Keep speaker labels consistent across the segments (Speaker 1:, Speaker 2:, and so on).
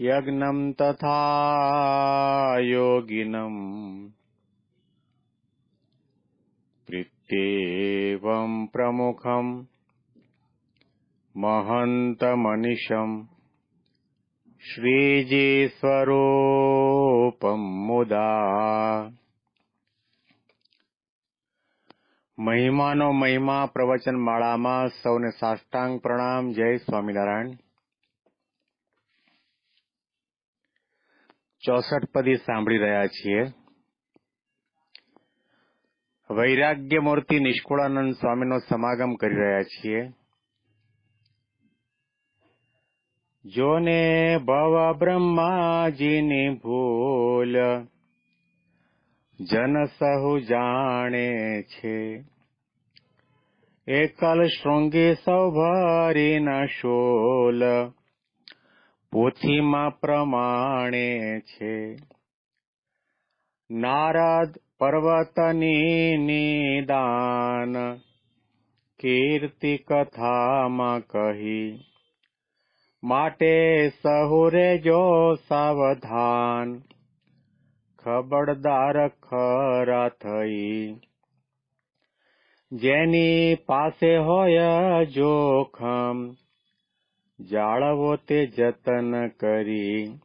Speaker 1: यज्ञम् तथा योगिनम् प्रीत्येवम् प्रमुखम् महन्तमनिशम् શ્રીજી મુદા મહિમાનો મહિમા પ્રવચન માળામાં સૌને સાષ્ટાંગ પ્રણામ જય સ્વામિનારાયણ ચોસઠ પદી સાંભળી રહ્યા છીએ. વૈરાગ્ય મૂર્તિ નિષ્કુળાનંદ સ્વામીનો સમાગમ કરી રહ્યા છીએ. જોને ભવ બ્રહ્માજીની ભૂલ, જન સહુ જાણે છે. એકલ શૃંગી સૌ ભરી ન શોલ પોથીમાં પ્રમાણે છે. નારદ પર્વતની નિદાન કીર્તિ કથામાં કહી. માટે સહુરે જો સાવધાન, ખબરદાર ખરા થઈ. જેની પાસે હોય જોખમ જાળવો તે જતન કરી.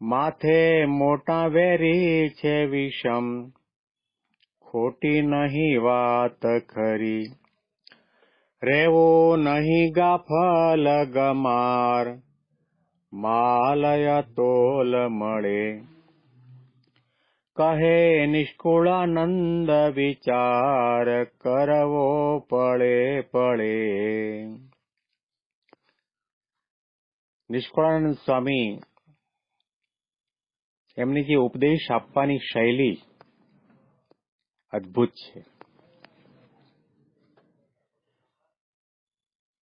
Speaker 1: માથે મોટા વેરી છે વિષમ, ખોટી નહીં વાત ખરી. રેવો નહીં ગાફલ ગમાર, માલય તોલ મળે. કહે નિષ્કુળાનંદ વિચાર કરવો પડે પડે. નિષ્કુળાનંદ સ્વામી એમની જે ઉપદેશ આપવાની શૈલી અદ્ભુત છે.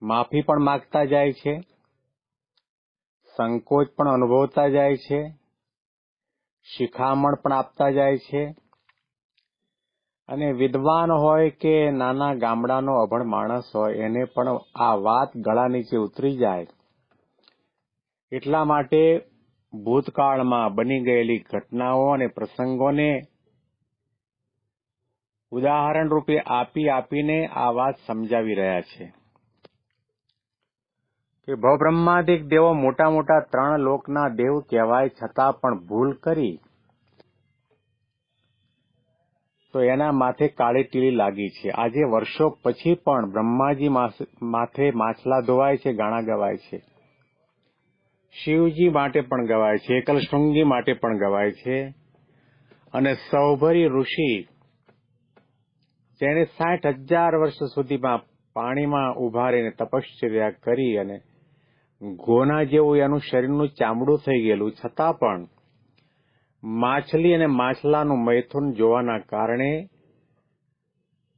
Speaker 1: માફી પણ માગતા જાય છે. સંકોચ પણ અનુભવતા જાય છે. શિખામણ પણ આપતા જાય છે. અને વિદ્વાન હોય કે નાના ગામડાનો અભણ માણસ હોય, એને પણ આ વાત ગળા નીચે ઉતરી જાય. એટલા માટે ભૂતકાળમાં બની ગયેલી ઘટનાઓ અને પ્રસંગોને ઉદાહરણ રૂપે આપી આપીને આ વાત સમજાવી રહ્યા છે. કે ભવબ્રહ્માદિક દેવો મોટા મોટા ત્રણ લોકના દેવ કહેવાય છતાં પણ ભૂલ કરી, તો એના માથે કાળી ટીલી લાગી છે. આજે વર્ષો પછી પણ બ્રહ્માજી માથે માછલા ધોવાય છે, ગાણા ગવાય છે. શિવજી માટે પણ ગવાય છે એકલ શૃંગી માટે પણ ગવાય છે. અને સૌભરી ઋષિ, જેણે સાઠ હજાર વર્ષ સુધીમાં પાણીમાં ઊભા રહીને તપશ્ચર્યા કરી અને ગોના જેવું એનું શરીરનું ચામડું થઈ ગયેલું. છતાં પણ માછલી અને માછલાનું મૈથુન જોવાના કારણે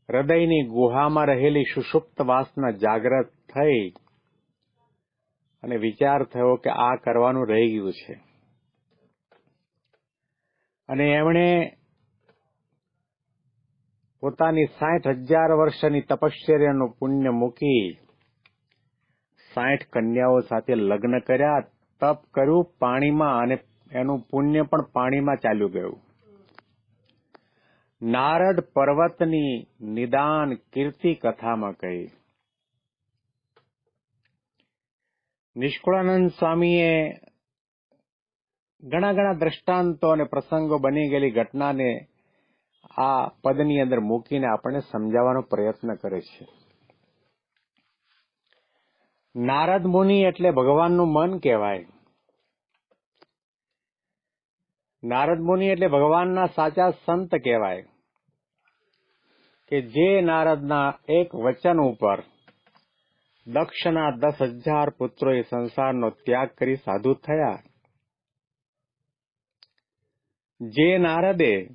Speaker 1: હૃદયની ગુહામાં રહેલી સુષુપ્ત વાસના જાગ્રત થઈ અને વિચાર થયો કે આ કરવાનું રહી ગયું છે. અને એમણે પોતાની સાઠ હજાર વર્ષની તપશ્ચર્યાનું પુણ્ય મૂકી સાઠ કન્યાઓ સાથે લગ્ન કર્યા, તપ કર્યું, પાણીમાં અને એનું પુણ્ય પણ પાણીમાં ચાલ્યું ગયું. નારદ પર્વતની નિદાન કીર્તિ કથામાં કહી નિષ્કુળાનંદ સ્વામીએ ઘણા ઘણા દ્રષ્ટાંતો અને પ્રસંગો બની ગયેલી ઘટનાને આ પદની અંદર મૂકીને આપણને સમજાવવાનો પ્રયત્ન કરે છે. નારદ મુનિ એટલે ભગવાનનું મન કહેવાય. નારદ મુનિ એટલે ભગવાનના સાચા સંત કહેવાય. કે જે નારદના એક વચન ઉપર દક્ષના દસ હજાર પુત્રોએ સંસારનો ત્યાગ કરી સાધુ થયા. જે નારદે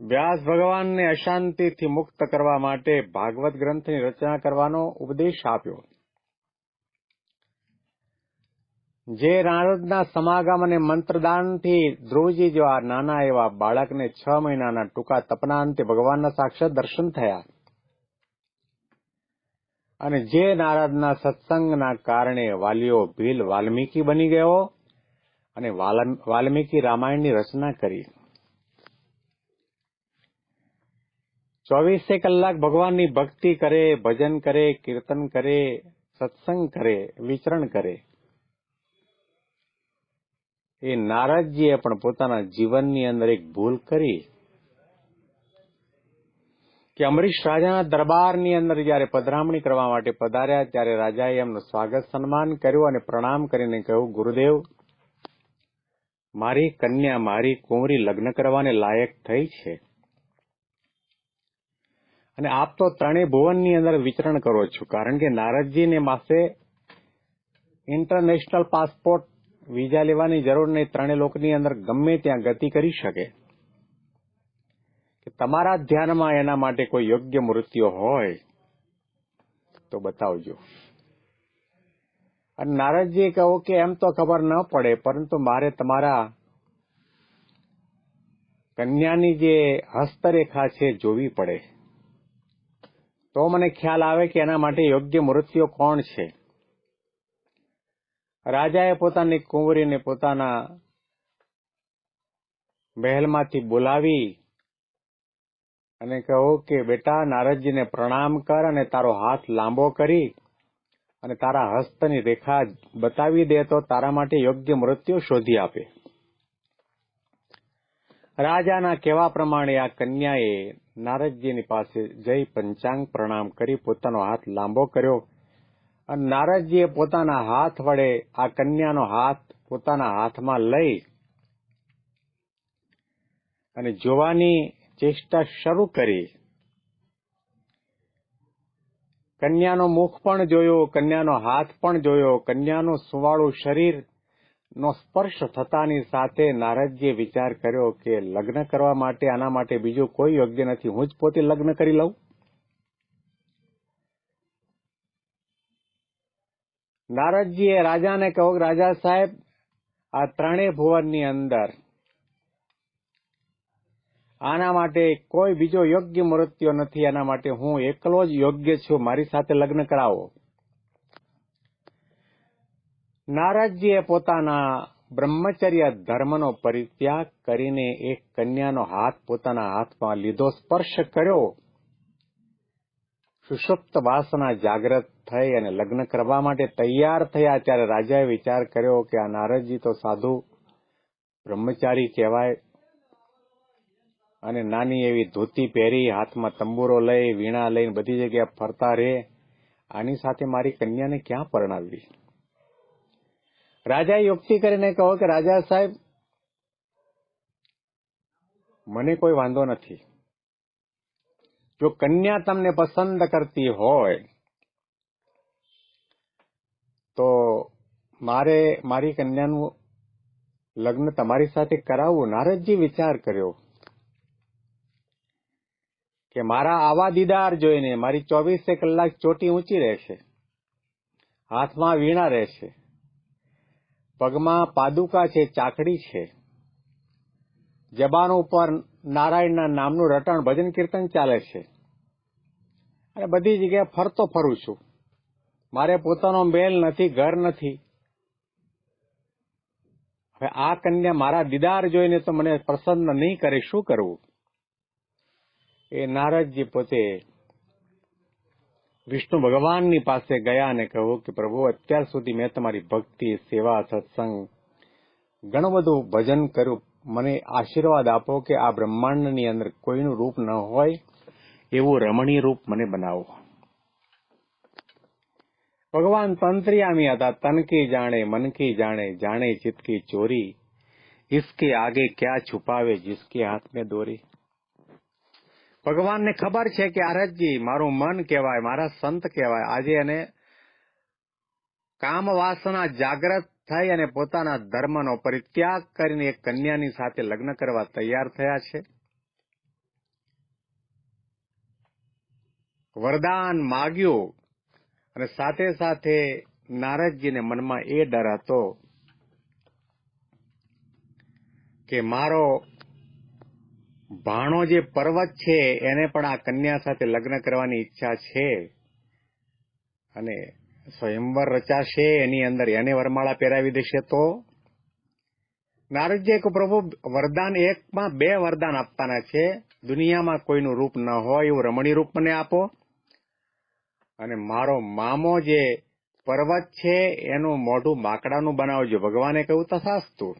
Speaker 1: વ્યાસ ભગવાનને અશાંતિથી મુક્ત કરવા માટે ભાગવત ગ્રંથની રચના કરવાનો ઉપદેશ આપ્યો. જે નારદના સમાગમ અને મંત્રદાનથી ધ્રુવજી જેવા નાના એવા બાળકને છ મહિનાના ટૂંકા તપના અંતે ભગવાનના સાક્ષાત દર્શન થયા. અને જે નારદના સત્સંગના કારણે વાલીઓ ભીલ વાલ્મીકી બની ગયો અને વાલ્મીકી રામાયણની રચના કરી. ચોવીસે કલાક ભગવાનની ભક્તિ કરે, ભજન કરે, કીર્તન કરે, સત્સંગ કરે, વિચરણ કરે. એ નારદજીએ પણ પોતાના જીવનની અંદર એક ભૂલ કરી. કે અમરીશ રાજાના દરબારની અંદર જ્યારે પધરામણી કરવા માટે પધાર્યા, ત્યારે રાજાએ એમનું સ્વાગત સન્માન કર્યું અને પ્રણામ કરીને કહ્યું, ગુરુદેવ, મારી કન્યા, મારી કુંવરી લગ્ન કરવાને લાયક થઈ છે. અને આપ તો ત્રણેય ભુવનની અંદર વિચરણ કરો છો, કારણ કે નારદજીને પાસે ઇન્ટરનેશનલ પાસપોર્ટ વિઝા લેવાની જરૂર નહીં. ત્રણેય લોકની અંદર ગમે ત્યાં ગતિ કરી શકે. કે તમારા ધ્યાનમાં એના માટે કોઈ યોગ્ય મૃત્યુ હોય, તો બતાવજો. અને નારદજી કહો કે એમ તો ખબર ન પડે, પરંતુ મારે તમારા કન્યાની જે હસ્તરેખા છે જોવી પડે. તો મને ખ્યાલ આવે કે એના માટે યોગ્ય મૃત્યુ કોણ છે? રાજાએ પોતાની કુંવરીને પોતાના મહેલમાંથી બોલાવી અને કહો કે, બેટા, નારદજીને પ્રણામ કર અને તારો હાથ લાંબો કરી અને તારા હસ્તની રેખા બતાવી દે તો તારા માટે યોગ્ય મૃત્યુ શોધી આપે. રાજાના કહેવા પ્રમાણે આ કન્યાએ નારદજીની પાસે જઈ પંચાંગ પ્રણામ કરી, પોતાનો હાથ લાંબો કર્યો. અને નારદજીએ પોતાના હાથ વડે આ કન્યાનો હાથ પોતાના હાથમાં લઈ અને જોવાની ચેષ્ટા શરૂ કરી. કન્યાનો મુખ પણ જોયો, કન્યાનો હાથ પણ જોયો, કન્યાનું સુવાળું શરીર નો સ્પર્શ થતાની સાથે નારદજીએ વિચાર કર્યો કે લગ્ન કરવા માટે, આના માટે બીજું કોઈ યોગ્ય નથી. હું જ પોતે લગ્ન કરી લઉં. નારદજીએ રાજાને કહો રાજા સાહેબ, આ ત્રણેય ભુવનની અંદર આના માટે કોઈ બીજો યોગ્ય મૃત્યુ નથી. આના માટે હું એકલો જ યોગ્ય છું. મારી સાથે લગ્ન કરાવો. નારદજીએ પોતાના બ્રહ્મચર્ય ધર્મનો પરિત્યાગ કરીને એક કન્યાનો હાથ પોતાના હાથમાં લીધો, સ્પર્શ કર્યો. સુષુપ્ત વાસના જાગ્રત થઈ અને લગ્ન કરવા માટે તૈયાર થયા. ત્યારે રાજાએ વિચાર કર્યો કે આ નારદજી તો સાધુ બ્રહ્મચારી કહેવાય. અને નાની એવી ધોતી પહેરી, હાથમાં તંબુરો લઈ, વીણા લઈને બધી જગ્યાએ ફરતા રહે. આની સાથે મારી કન્યાને ક્યાં પરણાવવી રાજાએ યુક્તિ કરીને કહો કે, રાજા સાહેબ, મને કોઈ વાંધો નથી. જો કન્યા તમને પસંદ કરતી હોય, તો મારે મારી કન્યાનું લગ્ન તમારી સાથે કરાવવું. નારદજી વિચાર કર્યો. કે મારા આવા દીદાર જોઈને મારી ચોવીસે કલાક ચોટી ઊંચી રહેશે. હાથમાં વીણા રહેશે. પગમાં પાદુકા છે, ચાકડી છે. જબાન ઉપર નારાયણના નામનું રટણ ભજન કીર્તન ચાલે છે. અને બધી જગ્યાએ ફરતો ફરું છું. મારે પોતાનો મેલ નથી, ઘર નથી. હવે આ કન્યા મારા દીદાર જોઈને તો મને પ્રસન્ન નહીં કરે, શું કરવું? એ નારદજી પોતે વિષ્ણુ ભગવાનની પાસે ગયા અને કહ્યું કે, પ્રભુ, અત્યાર સુધી મેં તમારી ભક્તિ, સેવા, સત્સંગ ઘણું બધું ભજન કર્યું. મને આશીર્વાદ આપો કે આ બ્રહ્માંડની અંદર કોઈનું રૂપ ન હોય એવું રમણીય રૂપ મને બનાવો. ભગવાન તંત્રિયામી હતા. તનકી જાણે મનકી જાણે જાણે ચિતકી ચોરી. ઇસકે આગે ક્યાં છુપાવે, જિસકે હાથ મેં દોરી. ભગવાનને ખબર છે કે આરજજી મારું મન કહેવાય, મારા સંત કહેવાય. આજે એને કામ વાસના જાગ્રત થઈ અને પોતાના ધર્મનો પરિત્યાગ કરીને એક કન્યાની સાથે લગ્ન કરવા તૈયાર થયા છે. વરદાન માગ્યું અને સાથે સાથે નારદજીને મનમાં એ ડર હતો કે મારો ભાણો જે પર્વત છે, એને પણ આ કન્યા સાથે લગ્ન કરવાની ઈચ્છા છે. અને સ્વયંવર રચાશે, એની અંદર એને વરમાળા પહેરાવી દેશે તો. નારદજી એક પ્રભુ, વરદાન એકમાં બે વરદાન આપવાના છે. દુનિયામાં કોઈનું રૂપ ન હોય એવું રમણીય રૂપ મને આપો. અને મારો મામો જે પર્વત છે, એનું મોઢું માકડાનું બનાવજો. ભગવાને કહ્યું, તથાસ્તુ.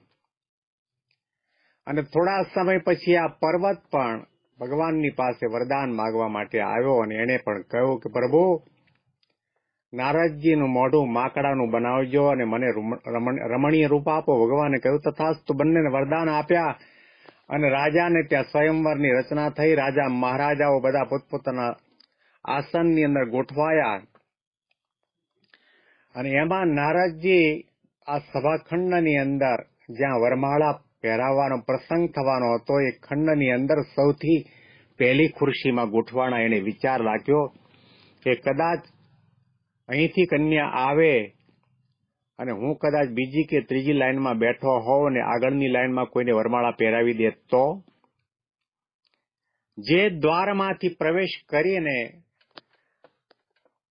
Speaker 1: અને થોડા સમય પછી આ પર્વત પણ ભગવાનની પાસે વરદાન માગવા માટે આવ્યો અને એને પણ કહ્યું કે, પ્રભુ, નારદજીનું મોઢું માકડાનું બનાવજો અને મને રમણીય રૂપ આપો. ભગવાને કહ્યું, તથાસ્તુ, બંનેને વરદાન આપ્યા. અને રાજાને ત્યાં સ્વયંવરની રચના થઈ. રાજા મહારાજાઓ બધા પોતપોતાના આસનની અંદર ગોઠવાયા. અને એમાં નારદજી આ સભાખંડની અંદર જ્યાં વરમાળા પહેરાવવાનો પ્રસંગ થવાનો હતો, એ ખંડની અંદર સૌથી પહેલી ખુરશીમાં ગોઠવાણા એને વિચાર રાખ્યો કે કદાચ અહીંથી કન્યા આવે અને હું કદાચ બીજી કે ત્રીજી લાઈનમાં બેઠો હોઉં અને આગળની લાઇનમાં કોઈને વરમાળા પહેરાવી દે તો? જે દ્વારમાંથી પ્રવેશ કરીને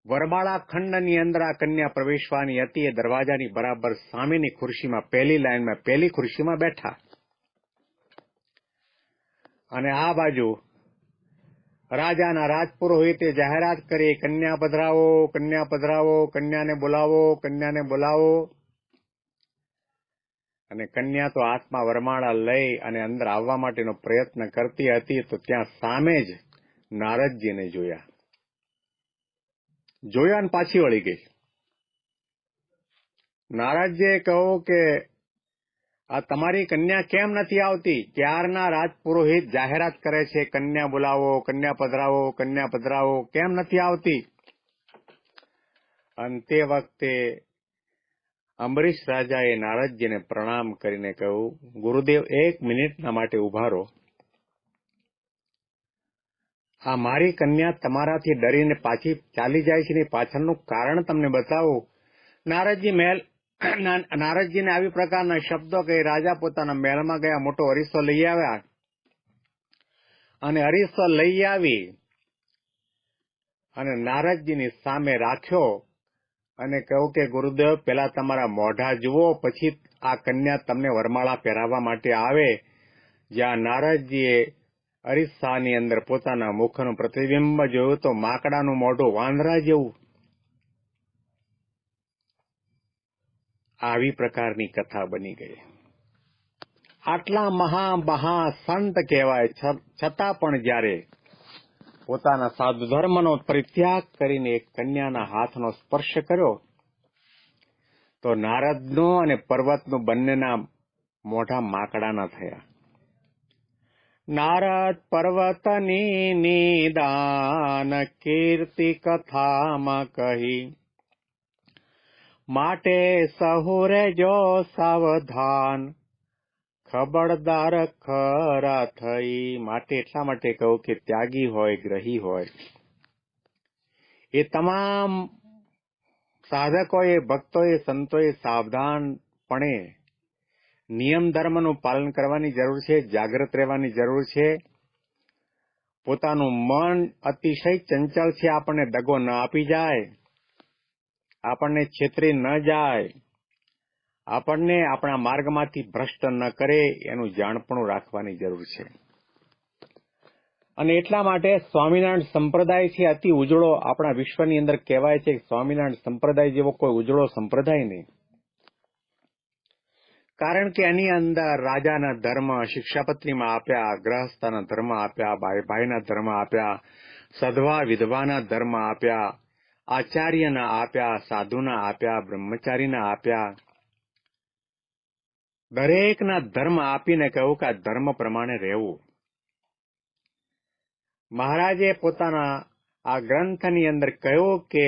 Speaker 1: વરમાળા ખંડની અંદર આ કન્યા પ્રવેશવાની હતી. એ દરવાજાની બરાબર સામેની ખુરશીમાં, પહેલી લાઇનમાં, પહેલી ખુરશીમાં બેઠા. અને આ બાજુ રાજાના રાજપુરોહિતે જાહેરાત કરી, કન્યા પધરાવો કન્યા પધરાવો, કન્યાને બોલાવો કન્યાને બોલાવો. અને કન્યા તો હાથમાં વરમાળા લઈ અને અંદર આવવા માટેનો પ્રયત્ન કરતી હતી, તો ત્યાં સામે જ નારદજીને જોયા. જોયા ને પાછી વળી ગઈ. નારદજીએ કહ્યું કે આ તમારી કન્યા કેમ નથી આવતી? ક્યારના રાજપુરોહિત જાહેરાત કરે છે, કન્યા બોલાવો, કન્યા પધરાવો કન્યા પધરાવો, કેમ નથી આવતી? અને તે વખતે અંબરીશ રાજાએ નારદજીને પ્રણામ કરીને કહ્યું, ગુરુદેવ, એક મિનિટના માટે ઊભા રહો. આ મારી કન્યા તમારાથી ડરીને પાછી ચાલી જાય છે ને પાછળનું કારણ તમને બતાવું. નારદજી મહેલ નારદજીને આવી પ્રકારના શબ્દો કહી રાજા પોતાના મહેલમાં ગયા, મોટો અરીસો લઈ આવ્યા. અને અરીસો લઈ આવી અને નારદજીની સામે રાખ્યો અને કહ્યું કે, ગુરુદેવ, પેલા તમારા મોઢા જુઓ, પછી આ કન્યા તમને વરમાળા પહેરાવવા માટે આવે. જ્યાં નારદજીએ અરીસાની અંદર પોતાના મુખનું પ્રતિબિંબ જોયું તો માકડાનું મોઢું વાંદરા જેવું. આવી પ્રકારની કથા બની ગઈ. આટલા મહા મહા સંત કહેવાય છતાં પણ જ્યારે પોતાના સાધુ ધર્મનો પરિત્યાગ કરીને એક કન્યાના હાથનો સ્પર્શ કર્યો, તો નારદનો અને પર્વતનું બંનેના મોઢા માકડાના થયા. નારદ પર્વતની નિદાન કીર્તિ કથામાં કહી માટે સહુરે જો સાવધાન ખબરદાર ખરા થઈ માટે એટલા માટે કહું કે ત્યાગી હોય, ગ્રહી હોય। એ તમામ સાધકોએ, ભક્તોએ, સંતોએ સાવધાનપણે નિયમ ધર્મનું પાલન કરવાની જરૂર છે જાગૃત રહેવાની જરૂર છે. પોતાનું મન અતિશય ચંચળ છે આપણને દગો ન આપી જાય. આપણને છેતરી ન જાય. આપણને આપણા માર્ગમાંથી ભ્રષ્ટ ન કરે એનું જાણપણું રાખવાની જરૂર છે. અને એટલા માટે સ્વામિનારાયણ સંપ્રદાય છે અતિ ઉજળો આપણા વિશ્વની અંદર કહેવાય છે કે સ્વામિનારાયણ સંપ્રદાય જેવો કોઈ ઉજળો સંપ્રદાય નહીં. કારણ કે એની અંદર રાજાના ધર્મ, શિક્ષાપત્રીમાં આપ્યા ગ્રહસ્થના ધર્મ આપ્યા, ભાઈ, ભાઈના ધર્મ આપ્યા, સધવા, વિધવાના ધર્મ આપ્યા, આચાર્યના આપ્યા, સાધુના આપ્યા, બ્રહ્મચારીના આપ્યા. દરેકના ધર્મ આપીને કહ્યું કે આ ધર્મ પ્રમાણે રહેવું. મહારાજે પોતાના આ ગ્રંથની અંદર કહ્યું કે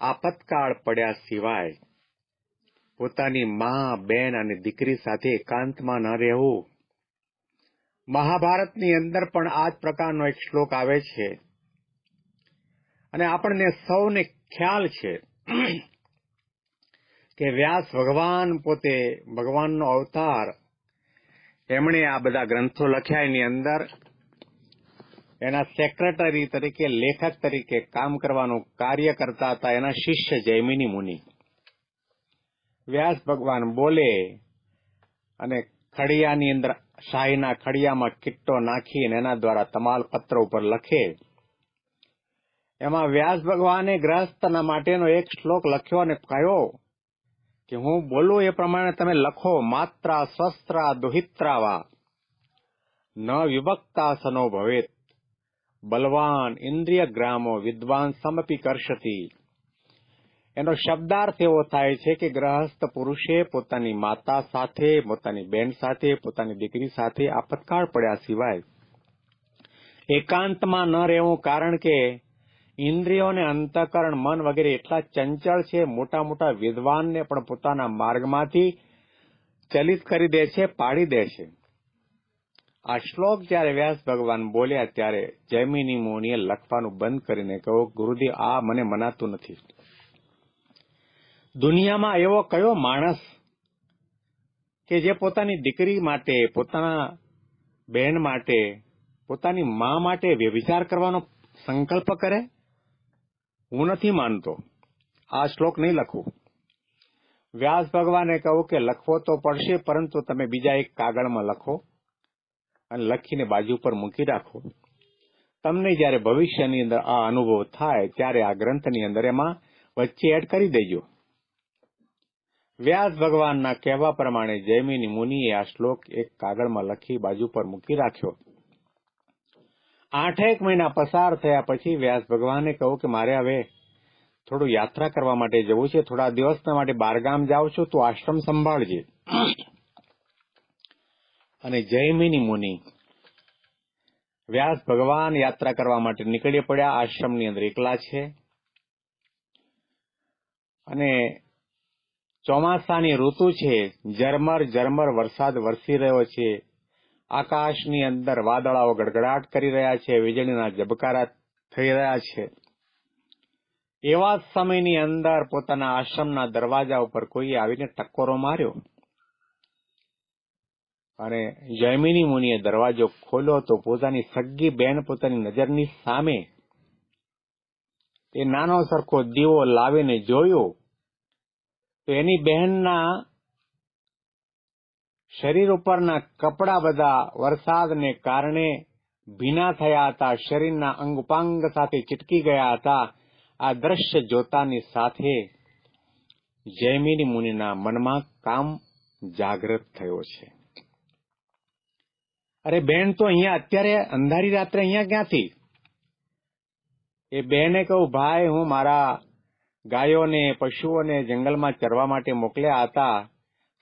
Speaker 1: આપતકાળ પડ્યા સિવાય પોતાની મા, બેન અને દીકરી સાથે એકાંતમાં ન રહેવું. મહાભારતની અંદર પણ આ જ પ્રકારનો એક શ્લોક આવે છે. અને આપણને સૌને ખ્યાલ છે કે વ્યાસ ભગવાન પોતે ભગવાનનો અવતાર, એમણે આ બધા ગ્રંથો લખ્યા એની અંદર. એના સેક્રેટરી તરીકે, લેખક તરીકે કામ કરવાનું કાર્ય કરતા હતા એના શિષ્ય જૈમિની મુનિ. વ્યાસ ભગવાન બોલે અને ખડિયાની અંદર શાહીના ખડિયામાં કિટ્ટો નાખીને એના દ્વારા તમાલ પત્ર ઉપર લખે. એમાં વ્યાસ ભગવાને ગ્રહસ્થના માટેનો એક શ્લોક લખ્યો અને કહ્યો કે હું બોલું એ પ્રમાણે તમે લખો, માત્રા સ્વસ્ત્રા દુહિત્રાવા, ન વિભક્તા સનો ભવેત, બલવાન ઇન્દ્રિય ગ્રામો વિદ્વાન સમપી કરશતી એનો શબ્દાર્થ એવો થાય છે કે ગ્રહસ્થ પુરુષે પોતાની માતા સાથે, પોતાની બેન સાથે, પોતાની દીકરી સાથે આપતકાળ પડ્યા સિવાય એકાંતમાં ન રહેવું કારણ કે ઇન્દ્રિયો અંતકરણ, મન વગેરે એટલા ચંચળ છે, મોટા મોટા વિદ્વાનને પણ પોતાના માર્ગમાંથી ચલિત કરી દે છે, પાડી દે છે. આ શ્લોક જ્યારે વ્યાસ ભગવાન બોલ્યા ત્યારે જૈમિની મુનિએ લખવાનું બંધ કરીને કહ્યું ગુરુદેવ આ મને મનાતું નથી. દુનિયામાં એવો કયો માણસ કે જે પોતાની દીકરી માટે, પોતાના બહેન માટે, પોતાની મા માટે વિચાર કરવાનો સંકલ્પ કરે? હું નથી માનતો. આ શ્લોક નહીં લખું. વ્યાસ ભગવાને કહ્યું કે લખવો તો પડશે, પરંતુ તમે બીજા એક કાગળમાં લખો અને લખીને બાજુ પર મૂકી રાખો. તમને જ્યારે ભવિષ્યની અંદર આ અનુભવ થાય, ત્યારે આ ગ્રંથની અંદર એમાં વચ્ચે એડ કરી દેજો. વ્યાસ ભગવાનના કહેવા પ્રમાણે જૈમિની મુનિએ આ શ્લોક એક કાગળમાં લખી બાજુ પર મૂકી રાખ્યો. આઠેક મહિના પસાર થયા પછી વ્યાસ ભગવાને કહ્યું કે મારે હવે થોડું યાત્રા કરવા માટે જવું છે, થોડા દિવસના માટે બારગામ જાઉં છું, તો આશ્રમ સંભાળજે. અને જૈમિની મુનિ વ્યાસ ભગવાન યાત્રા કરવા માટે નીકળી પડ્યા, આશ્રમની અંદર એકલા છે. અને ચોમાસાની ઋતુ છે. ઝરમર ઝરમર વરસાદ વરસી રહ્યો છે. આકાશની અંદર વાદળાઓ ગડગડાટ કરી રહ્યા છે. વીજળીના ઝબકારા થઈ રહ્યા છે. એવા સમયની અંદર પોતાના આશ્રમના દરવાજા ઉપર કોઈ આવીને ટક્કોરો માર્યો. અને જૈમિની મુનિએ દરવાજો ખોલ્યો તો પોતાની સગ્ગી બેન પોતાની નજરની સામે એ નાનો સરખો દીવો લાવીને જોયો. તો એની બહેનના શરીર ઉપરના કપડા બધા વરસાદને કારણે ભીના થયા હતા. શરીરના અંગપાંગ સાથે ચીટકી ગયા હતા. આ દ્રશ્ય જોતાની સાથે જૈમિની મુનિના મનમાં કામ જાગૃત થયો છે. અરે બેન, તો અહીંયા અત્યારે અંધારી રાત્રે અહીંયા ક્યાંથી? એ બહેને કહું, ભાઈ, હું મારા ગાયોને, પશુઓને જંગલમાં ચરવા માટે મોકલ્યા હતા.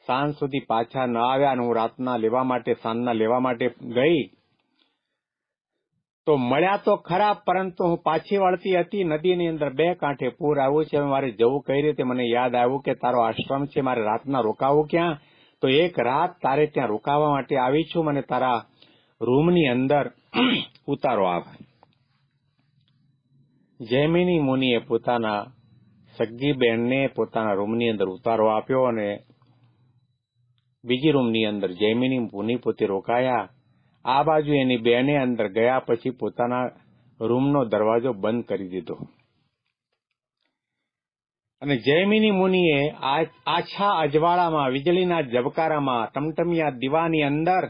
Speaker 1: સાંજ સુધી પાછા ન આવ્યા અને હું રાતના લેવા માટે, સાંજના લેવા માટે ગઈ. તો મળ્યા તો ખરા, પરંતુ હું પાછી વળતી હતી. નદીની અંદર બે કાંઠે પૂર આવ્યું છે. મારે જવું કઈ રીતે? મને યાદ આવ્યું કે તારો આશ્રમ છે. મારે રાતના રોકાવું ક્યાં? તો એક રાત તારે ત્યાં રોકાવા માટે આવી છું. મને તારા રૂમની અંદર ઉતારો આવે જૈમિની મુનિએ પોતાના સગ્ગી બહેનને પોતાના રૂમની અંદર ઉતારો આપ્યો અને બીજી રૂમની અંદર જૈમિની મુનિ પોતે રોકાયા. આ બાજુ એની બેને અંદર ગયા પછી પોતાના રૂમનો દરવાજો બંધ કરી દીધો. અને જૈમિની મુનિએ આછા અજવાળામાં, વીજળીના ઝબકારામાં, ટમટમિયા દીવાની અંદર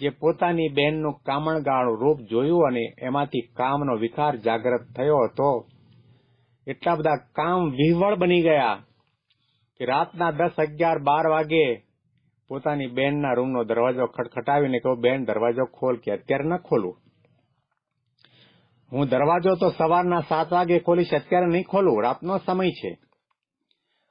Speaker 1: જે પોતાની બહેનનું કામણગાળું રૂપ જોયું અને એમાંથી કામનો વિકાર જાગૃત થયો હતો. એટલા બધા કામ વિહવળ બની ગયા કે રાતના દસ અગિયાર બાર વાગે પોતાની બેનના રૂમનો દરવાજો ખટખટાવીને કહું બેન દરવાજો ખોલ કે અત્યારે ન ખોલું. હું દરવાજો તો સવારના સાત વાગે ખોલીશ, અત્યારે નહીં ખોલું, રાતનો સમય છે.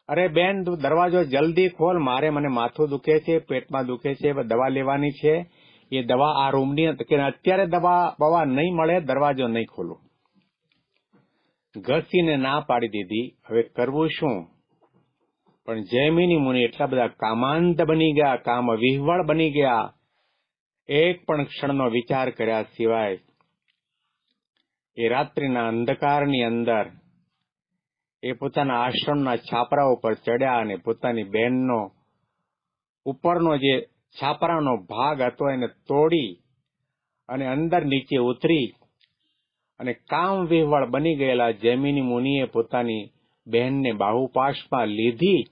Speaker 1: અરે બેન દરવાજો જલ્દી ખોલ, મારે મને માથું દુખે છે, પેટમાં દુખે છે દવા લેવાની છે. એ દવા આ રૂમની, કે અત્યારે દવા બવા નહીં મળે, દરવાજો નહીં ખોલો. ઘસીને ના પાડી દીધી. હવે કરવું શું? પણ જૈમિની મુનિ એટલા બધા કામાંત બની ગયા કામ વિહવળ બની ગયા. એક પણ ક્ષણનો વિચાર કર્યા સિવાય એ રાત્રિના અંધકારની અંદર એ પોતાના આશ્રમના છાપરા ઉપર ચડ્યા અને પોતાની બહેનનો ઉપરનો જે છાપરાનો ભાગ હતો એને તોડી અને અંદર નીચે ઉતરી અને કામ વિહવાળ બની ગયેલા જૈમિની મુનિએ પોતાની બહેનને બાહુપાશમાં લીધી.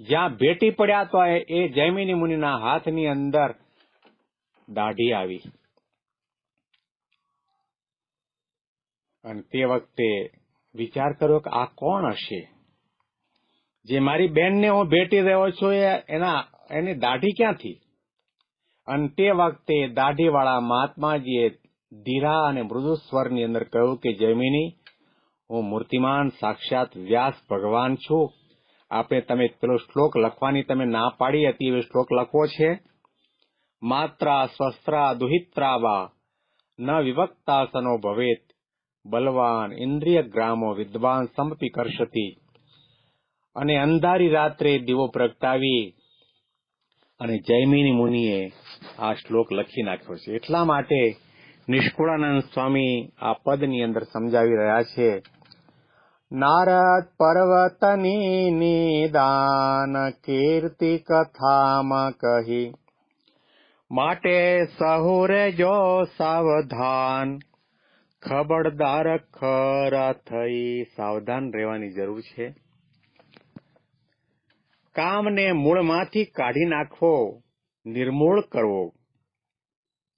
Speaker 1: જ્યાં ભેટી પડ્યા તો એ- જૈમિની મુનિના હાથની અંદર દાઢી આવી. અને તે વખતે વિચાર કર્યો કે આ કોણ હશે? જે મારી બેનને હું ભેટી રહ્યો છું એના એની દાઢી ક્યાંથી? અને તે વખતે દાઢીવાળા મહાત્માજીએ ધીરા અને મૃદુ સ્વરની અંદર કહ્યું કે, જૈમિની, હું મૂર્તિમાન, સાક્ષાત વ્યાસ ભગવાન છું. આપણે તમે પેલો શ્લોક લખવાની તમે ના પાડી હતી એ શ્લોક લખવો છે. માત્રા સ્વસ્ત્રા દુહિત્રા વા ન વિવક્તાસનો ભવેત. બલવાન ઇન્દ્રિય ગ્રામો વિદ્વાન સમપી કરશતી. અને અંધારી રાત્રે દીવો પ્રગટાવી. અને જૈમિની મુનિએ આ શ્લોક લખી નાખ્યો છે. એટલા માટે નિષ્કુળાનંદ સ્વામી આ પદની અંદર સમજાવી રહ્યા છે. નારદ પર્વતની નિદાન કીર્તિ કથામાં કહી, માટે સહુરે જો સાવધાન. ખબરદાર ખરા થઈ. સાવધાન રહેવાની જરૂર છે. કામને મૂળમાંથી કાઢી નાખવો, નિર્મૂળ કરવો.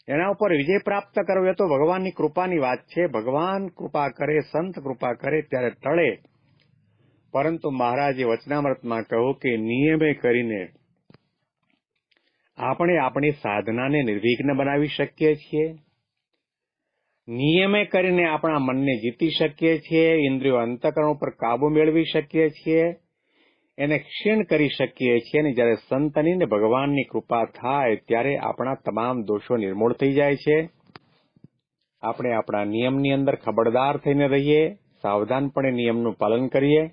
Speaker 1: એના ઉપર વિજય પ્રાપ્ત કરવો એ તો ભગવાનની કૃપાની વાત છે. ભગવાન કૃપા કરે, સંત કૃપા કરે ત્યારે ટળે. પરંતુ મહારાજે વચનામૃતમાં કહ્યું કે નિયમે કરીને આપણે આપણી સાધનાને નિર્વિઘ્ન બનાવી શકીએ છીએ. નિયમે કરીને આપણા મનને જીતી શકીએ છીએ. ઇન્દ્રિયો અંતકરણ ઉપર કાબુ મેળવી શકીએ છીએ. એને ક્ષીણ કરી શકીએ છીએ અને જ્યારે સંતની ને ભગવાનની કૃપા થાય ત્યારે આપણા તમામ દોષો નિર્મૂળ થઈ જાય છે. આપણે આપણા નિયમની અંદર ખબરદાર થઈને રહીએ, સાવધાનપણે નિયમનું પાલન કરીએ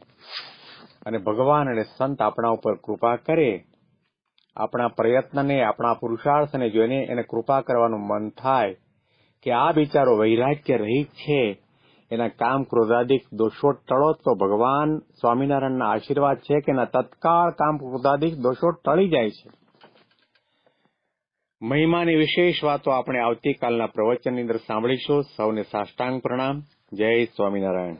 Speaker 1: અને ભગવાન અને સંત આપણા ઉપર કૃપા કરે. આપણા પ્રયત્નને આપણા પુરુષાર્થને જોઈને એને કૃપા કરવાનું મન થાય કે આ બિચારો વૈરાગ્ય રહિત છે. એના કામ ક્રોધાદિક દોષો ટળો તો ભગવાન સ્વામિનારાયણના આશીર્વાદ છે કે એના તત્કાળ કામ ક્રોધાદિક દોષો ટળી જાય છે? મહિમાની વિશેષ વાતો આપણે આવતીકાલના પ્રવચનની અંદર સાંભળીશું. સૌને સાષ્ટાંગ પ્રણામ. જય સ્વામિનારાયણ.